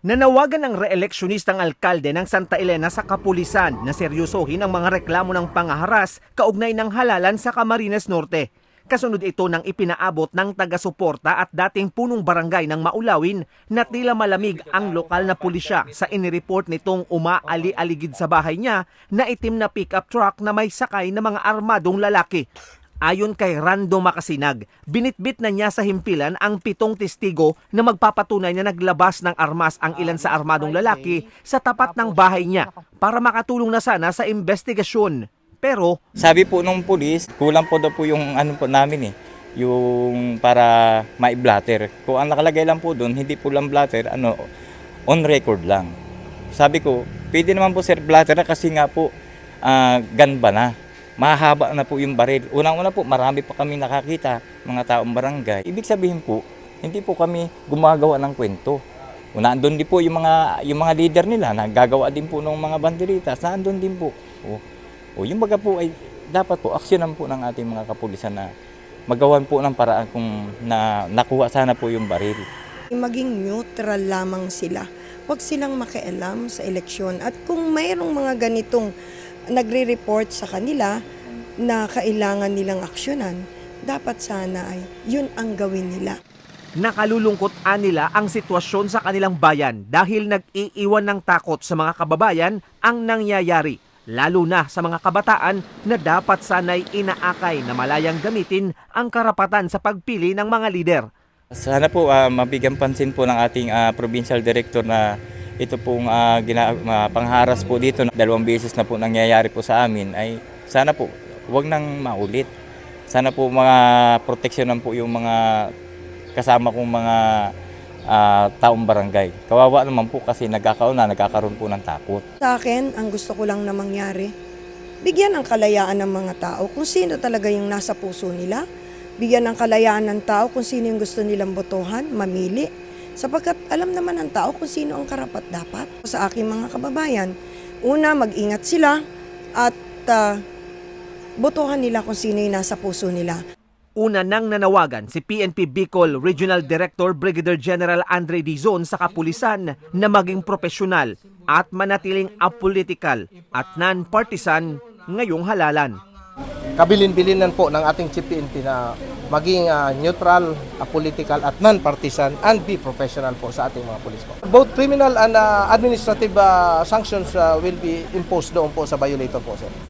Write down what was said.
Nanawagan ng reeleksyonistang alkalde ng Santa Elena sa kapulisan na seryosohin ang mga reklamo ng pangaharas kaugnay ng halalan sa Camarines Norte. Kasunod ito ng ipinaabot ng taga-suporta at dating punong barangay ng Maulawin na tila malamig ang lokal na pulisya sa inireport nitong umaali-aligid sa bahay niya na itim na pickup truck na may sakay na mga armadong lalaki. Ayon kay Rando Makasinag, binitbit na niya sa himpilan ang pitong testigo na magpapatunay na naglabas ng armas ang ilan sa armadong lalaki sa tapat ng bahay niya para makatulong na sana sa investigasyon. Pero Sabi po nung pulis, kulang po daw po yung ano po namin eh, yung para mai-blatter. Kung ang nakalagay lang po doon, hindi po lang blatter, ano, on record lang. Sabi ko, pwede naman po sir blatter na kasi nga po, ah, gun na? Mahaba na po yung baril. Unang-una po, marami pa kami nakakita, mga taong barangay. Ibig sabihin po, hindi po kami gumagawa ng kwento. Una, andun din po yung mga, yung mga leader nila, naggagawa din po ng mga banderitas, na andun din po. O, o yung baga po ay dapat po aksyonan po ng ating mga kapulisan na magawan po ng paraan kung na nakuha sana po yung baril. Maging neutral lamang sila. Huwag silang makialam sa eleksyon. At kung mayroong mga ganitong nagre-report sa kanila na kailangan nilang aksyonan, dapat sana ay yun ang gawin nila. nakalulungkot nila ang sitwasyon sa kanilang bayan dahil nag-iiwan ng takot sa mga kababayan ang nangyayari. Lalo na sa mga kabataan na dapat sanay inaakay na malayang gamitin ang karapatan sa pagpili ng mga lider. Sana po ah, mabigyan pansin po ng ating ah, provincial director na ito pong ah, gina, ah, pangharas po dito dalawang beses na po nangyayari po sa amin ay sana po wag nang maulit. Sana po mga proteksyonan po yung mga kasama kong mga ah, taong barangay. Kawawa naman po kasi nagkakaroon na nagkakaroon po ng takot. Sa akin, ang gusto ko lang na mangyari, bigyan ng kalayaan ng mga tao kung sino talaga yung nasa puso nila. Bigyan ng kalayaan ng tao kung sino yung gusto nilang botohan, mamili. Sapagkat alam naman ng tao kung sino ang karapat dapat. Sa aking mga kababayan, una, mag-ingat sila at ah, botohan nila kung sino yung nasa puso nila. Una nang nanawagan si PNP Bicol Regional Director Brigadier General Andre Dizon sa kapulisan na maging profesional at manatiling apolitical at non-partisan ngayong halalan. kabilin-bilinan po ng ating Chief PNP na maging ah, neutral, apolitical at non-partisan and be professional po sa ating mga pulis po. Both criminal and ah, administrative ah, sanctions ah, will be imposed doon po sa violator po sir.